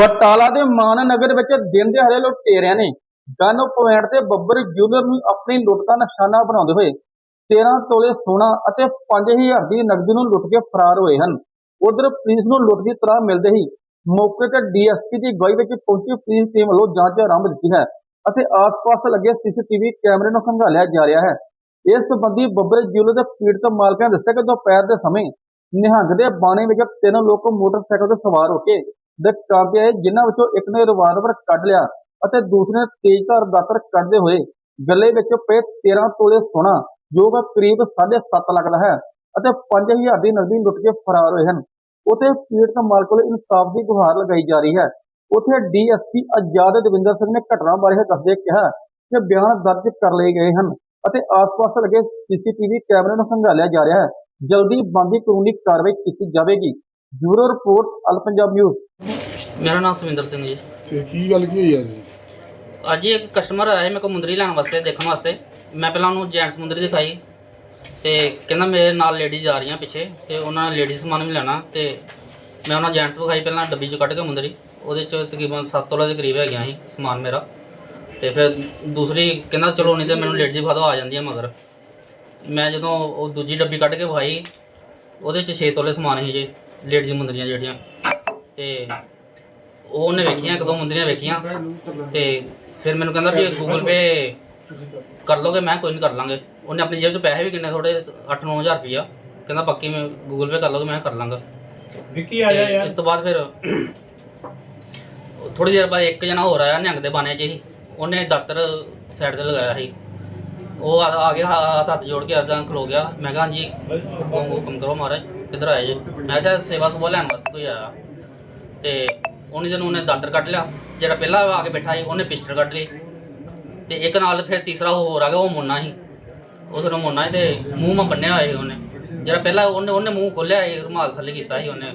ਬਟਾਲਾ ਦੇ ਮਾਨ ਨਗਰ ਵਿੱਚ ਦਿਨ ਦਿਹਾੜੇ ਲੁਟੇਰਿਆਂ ਨੇ। ਗਨ ਪੁਆਇੰਟ ਤੇ ਬੱਬਰ ਜੂਲਰ ਨੂੰ ਆਪਣੀ ਲੁੱਟ ਦਾ ਨਿਸ਼ਾਨਾ ਬਣਾਉਂਦੇ ਹੋਏ 13 ਤੋਲੇ ਸੋਨਾ ਅਤੇ 5000 ਦੀ ਨਕਦੀ ਨੂੰ ਲੁੱਟ ਕੇ ਫਰਾਰ ਹੋਏ ਹਨ। ਉਧਰ ਪੁਲਿਸ ਨੂੰ ਲੁੱਟ ਦੀ ਤਲਾਹ ਮਿਲਦੇ ਹੀ ਮੌਕੇ ਤੇ ਡੀਐਸਪੀ ਦੀ ਅਗਵਾਈ ਵਿੱਚ ਪਹੁੰਚੀ ਪੁਲਿਸ ਟੀਮ ਵੱਲੋਂ ਜਾਂਚ ਆਰੰਭ ਦਿੱਤੀ ਹੈ ਅਤੇ ਆਸ-ਪਾਸ ਲੱਗੇ ਸੀਸੀਟੀਵੀ ਕੈਮਰੇ ਨੂੰ ਖੰਗਾਲਿਆ ਜਾ ਰਿਹਾ ਹੈ। ਇਸ ਸੰਬੰਧੀ ਬੱਬਰ ਜੂਲਰ ਦੇ ਪੀੜਤ ਮਾਲਕਾਂ ਨੇ ਦੱਸਿਆ ਕਿ ਦੁਪਹਿਰ ਦੇ ਸਮੇਂ ਨਿਹੰਗ ਦੇ ਬਾਣੇ ਵਿੱਚ ਤਿੰਨ ਲੋਕ ਮੋਟਰਸਾਈਕਲ ਤੇ ਸਵਾਰ ਹੋ ਕੇ ਦੁਕਾਨ ਹੈ ਜਿਨ੍ਹਾਂ ਵਿੱਚੋਂ ਇੱਕ ਨੇ ਰਿਵਾਲਵਰ ਕੱਢ ਲਿਆ ਅਤੇ ਦੂਸਰੇ ਨੇ ਤੇਜ਼ਧਾਰ ਦਾਤਰ ਕੱਢਦੇ ਹੋਏ ਗੱਲੇ ਵਿੱਚ ਪਏ 13 ਤੋਲੇ ਸੋਨਾ, ਜੋ ਕਿ ਕਰੀਬ 7.5 ਲੱਖ ਦਾ ਹੈ ਅਤੇ 5000 ਦੀ ਨਕਦੀ ਲੁੱਟ ਕੇ ਫਰਾਰ ਹੋਏ ਹਨ। ਉਥੇ ਪੀੜਤ ਮਾਲਕ ਕੋਲ ਇਨਸਾਫ ਦੀ ਗੁਹਾਰ ਲਗਾਈ ਜਾ ਰਹੀ ਹੈ। ਉਥੇ ਡੀਐਸਪੀ ਆਜ਼ਾਦ ਦਵਿੰਦਰ ਸਿੰਘ ਨੇ ਘਟਨਾ ਬਾਰੇ ਦੱਸਦੇ ਕਿਹਾ ਕਿ ਬਿਆਨ ਦਰਜ ਕਰ ਲਏ ਗਏ ਹਨ ਅਤੇ ਆਸ-ਪਾਸ ਲੱਗੇ ਸੀਸੀਟੀਵੀ ਕੈਮਰੇ ਨੂੰ ਖੰਗਾਲਿਆ ਜਾ ਰਿਹਾ ਹੈ। ਜਲਦੀ ਬੰਦੀ ਕਾਨੂੰਨੀ ਕਾਰਵਾਈ ਕੀਤੀ ਜਾਵੇਗੀ। Bureau report all Punjab news. ਮੇਰਾ ਨਾਮ ਸੁਵਿੰਦਰ ਸਿੰਘ ਜੀ। ਤੇ ਕੀ ਗੱਲ ਕੀ ਹੋਈ ਆ ਜੀ? ਅੱਜ ਹੀ ਇੱਕ ਕਸਟਮਰ ਆਇਆ ਸੀ ਮੇਰੇ ਕੋਲ ਮੁੰਦਰੀ ਲੈਣ ਵਾਸਤੇ ਦੇਖਣ ਵਾਸਤੇ। ਮੈਂ ਪਹਿਲਾਂ ਉਹਨੂੰ ਜੈਂਟਸ ਮੁੰਦਰੀ ਦਿਖਾਈ ਤੇ ਕਹਿੰਦਾ ਮੇਰੇ ਨਾਲ ਲੇਡੀਜ਼ ਆ ਰਹੀਆਂ ਪਿੱਛੇ ਤੇ ਉਹਨਾਂ ਨੇ ਲੇਡੀਜ਼ ਸਮਾਨ ਵੀ ਲੈਣਾ ਤੇ ਮੈਂ ਉਹਨਾਂ ਜੈਂਟਸ ਵਿਖਾਈ ਪਹਿਲਾਂ ਡੱਬੀ ਚੋਂ ਕੱਢ ਕੇ ਮੁੰਦਰੀ। ਉਹਦੇ ਚ ਤਕਰੀਬਨ 7 ਤੋਲੇ ਦੇ ਕਰੀਬ ਹੈਗੀਆਂ ਸੀ ਸਮਾਨ ਮੇਰਾ। ਤੇ ਫਿਰ ਦੂਸਰੀ ਕਹਿੰਦਾ ਚਲੋ ਨਹੀਂ ਤੇ ਮੈਨੂੰ ਲੇਡੀਜ਼ ਵਿਖਾ ਦਿਓ ਆ ਜਾਂਦੀਆਂ ਮਗਰ। ਮੈਂ ਜਦੋਂ ਉਹ ਦੂਜੀ ਡੱਬੀ ਕੱਢ ਕੇ ਵਿਖਾਈ ਉਹਦੇ ਚ 6 ਤੋਲੇ ਸਮਾਨ ਸੀ ਜੀ। ਲੇਡੀਜ਼ ਮੁੰਦਰੀਆਂ ਜਿਹੜੀਆਂ। ਤੇ ਉਹ ਉਹਨੇ ਵੇਖੀਆਂ ਇੱਕ ਦੋ ਮੁੰਦਰੀਆਂ ਵੇਖੀਆਂ। ਤੇ ਫਿਰ ਮੈਨੂੰ ਕਹਿੰਦਾ ਵੀ ਗੂਗਲ ਪੇ ਕਰ ਲੋਗੇ ਮੈਂ ਕੋਈ ਨਹੀਂ ਕਰ ਲਾਂਗੇ। ਉਹਨੇ ਆਪਣੀ ਜੇਬ 'ਚ ਪੈਸੇ ਵੀ ਕਿੰਨੇ ਥੋੜੇ 8-9000 ਰੁਪਇਆ ਕਹਿੰਦਾ ਬਾਕੀ ਮੈਂ ਗੂਗਲ ਪੇ ਕਰ ਲੋਗੇ ਮੈਂ ਕਰ ਲਾਂਗਾ। ਵਿੱਕੀ ਆ ਜਾ ਯਾਰ। ਇਸ ਤੋਂ ਬਾਅਦ ਫਿਰ ਥੋੜੀ ਦੇਰ ਬਾਅਦ ਇੱਕ ਜਣਾ ਹੋਰ ਆਇਆ ਨਿਹੰਗ ਦੇ ਬਾਣੇ 'ਚ ਹੀ। ਉਹਨੇ ਦਾਤਰ ਸਾਈਡ ਤੇ ਲਗਾਇਆ ਸੀ। ਉਹ ਆ ਆ ਗਿਆ ਹੱਥ ਹੱਥ ਜੋੜ ਕੇ ਏਦਾਂ ਖਲੋ ਗਿਆ। ਮੈਂ ਕਿਹਾ, ਹਾਂਜੀ, ਹੁਕਮ ਹੁਕਮ ਕਰੋ ਮਹਾਰਾਜ, ਕਿੱਧਰ ਆਏ ਜੇ? ਮੈਂ ਸ਼ਾਇਦ ਸੇਵਾ ਸੁਭਾ ਲੈਣ ਵਾਸਤੇ ਕੋਈ ਆਇਆ। ਤੇ ਉਹਨੇ ਜਨ ਉਹਨੇ ਦਾਤਰ ਕੱਢ ਲਿਆ, ਜਿਹੜਾ ਪਹਿਲਾਂ ਆ ਕੇ ਬੈਠਾ ਸੀ, ਉਹਨੇ ਪਿਸਟਲ ਕੱਢ ਲਈ ਤੇ ਇੱਕ ਨਾਲ ਫਿਰ ਤੀਸਰਾ ਹੋਰ ਆ ਗਿਆ, ਉਹ ਮੁੰਨਾ ਸੀ। ਉਸ ਨੂੰ ਮੁੰਨਾ ਸੀ ਤੇ ਮੂੰਹ ਮਾ ਬੰਨਿਆ ਹੋਇਆ ਸੀ ਉਹਨੇ। ਜਿਹੜਾ ਪਹਿਲਾਂ ਉਹਨੇ ਉਹਨੇ ਮੂੰਹ ਖੋਲਿਆ ਸੀ, ਰੁਮਾਲ ਥੱਲੇ ਕੀਤਾ ਸੀ ਉਹਨੇ।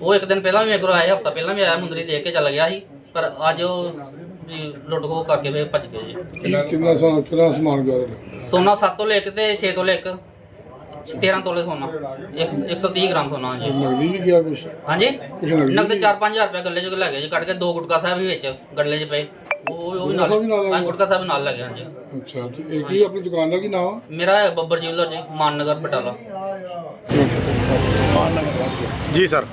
ਉਹ ਇੱਕ ਦਿਨ ਪਹਿਲਾਂ ਵੀ ਮੇਰੇ ਕੋਲ ਆਇਆ, ਹਫਤਾ ਪਹਿਲਾਂ ਵੀ ਆਇਆ, ਮੁੰਦਰੀ ਦੇਖ ਕੇ ਚੱਲ ਗਿਆ ਸੀ। ਪਰ ਅੱਜ ਉਹ ਲੁੱਟ ਖੋਹ ਕਰਕੇ ਫੇਰ ਭੱਜ ਗਏ ਜੀ। ਕੀ- ਕਿੰਨਾ ਸਮਾਨ ਕਿੰਨਾ ਸਮਾਨ ਗਿਆ ਤੁਹਾਡਾ ਸੋਨਾ 7 ਤੋਂ ਲੈ ਕੇ ਤੇ 6 ਤੋਂ ਲੈ ਕੇ 13 ਤੋਲੇ ਸੋਨਾ। ਇੱਕ- 130 ਗ੍ਰਾਮ ਸੋਨਾ ਤੇ ਜੀ ਨਗਦੀ ਵੀ ਗਿਆ ਕੁਛ? ਹਾਂਜੀ? ਕੁਛ ਨਗਦੀ ਨਗਦ ਵੀ? 4-5000 ਰੁਪਏ ਗੱਲੇ ਚ ਲੈ ਗਏ ਜੀ ਕੱਢ ਕੇ ਦੋ ਗੁਟਕਾ ਸਾਹਿਬ ਵੀ ਵਿੱਚ ਗੱਲੇ 'ਚ ਪਏ। ਉਹ ਉਹ ਵੀ ਗੁਟਕਾ ਸਾਹਿਬ ਵੀ ਨਾਲ ਨਾਲ ਲੈ ਹਾਂ ਗਏ? ਗੁਟਕਾ ਸਾਹਿਬ ਨਾਲ ਲੱਗੇ ਹਾਂਜੀ। ਅੱਛਾ ਤੇ ਇਹ ਕੀ ਆਪਣੀ ਦੁਕਾਨ ਦਾ ਕੀ ਨਾਮ ਆ? ਮੇਰਾ ਹੈ ਬੱਬਰ ਜਿਊਲਰ ਜੀ ਮਾਨਨਗਰ ਬਟਾਲਾ ਜੀ ਸਰ।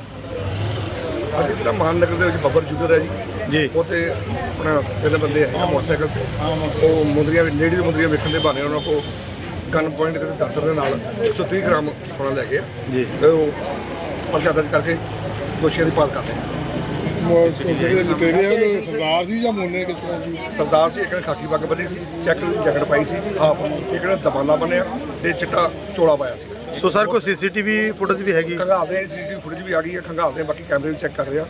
ਅੱਜ ਜਿਹੜਾ ਮਹਾਨਗਰ ਦੇ ਵਿੱਚ ਬੱਬਰ ਜੁਗਰ ਹੈ ਜੀ। ਜੀ। ਉਹ ਤੇ ਆਪਣਾ ਇਹਦੇ ਬੰਦੇ ਹੈ ਮੋਟਰਸਾਈਕਲ ਤੇ। ਉਹ ਮੁੰਦਰੀਆਂ ਲੇਡੀਜ਼ ਮੁੰਦਰੀਆਂ ਵੇਖਣ ਦੇ ਬਹਾਨੇ ਉਹਨਾਂ ਕੋ ਗਨ ਪੁਆਇੰਟ ਕਰਕੇ ਦਾਤਰ ਦੇ ਨਾਲ 130 ਗ੍ਰਾਮ ਸੋਨਾ ਲੈ ਗਏ ਜੀ। ਤੇ ਉਹ ਪਰਚਾ ਦਰਜ ਕਰਕੇ ਦੋਸ਼ੀਆਂ ਦੀ ਕਰਦੇ ਆ। ਮੋ- ਜਿਹੜੇ ਲੁਟੇਰੇ ਸਰਦਾਰ ਸੀ ਜਾਂ ਮੋਨੇ ਕਿਸ ਤਰ੍ਹਾਂ ਸੀ? ਸਰਦਾਰ ਸੀ ਇੱਕ ਨੇ ਖਾਕੀ ਪੱਗ ਬੰਨੀ ਸੀ ਚੈੱਕ ਦੀ ਜੈਕਟ ਪਾਈ ਸੀ ਹਾਫ ਇੱਕ ਨੇ ਦਬਾਨਾ ਬੰਨਿਆ ਤੇ ਚਿੱਟਾ ਚੋਲਾ ਪਾਇਆ ਸੀ। ਸੋ ਸਰ, ਕੋਈ ਸੀਸੀਟੀਵੀ ਫੁਟੇਜ ਵੀ ਹੈਗੀ? ਖੰਗਾਲਦੇ ਸੀਸੀਟੀਵੀ ਫੁਟੇਜ ਵੀ ਆ ਗਈ ਹੈ ਖੰਗਾਲਦੇ ਬਾਕੀ ਕੈਮਰੇ ਵੀ ਚੈੱਕ ਕਰ ਰਿਹਾ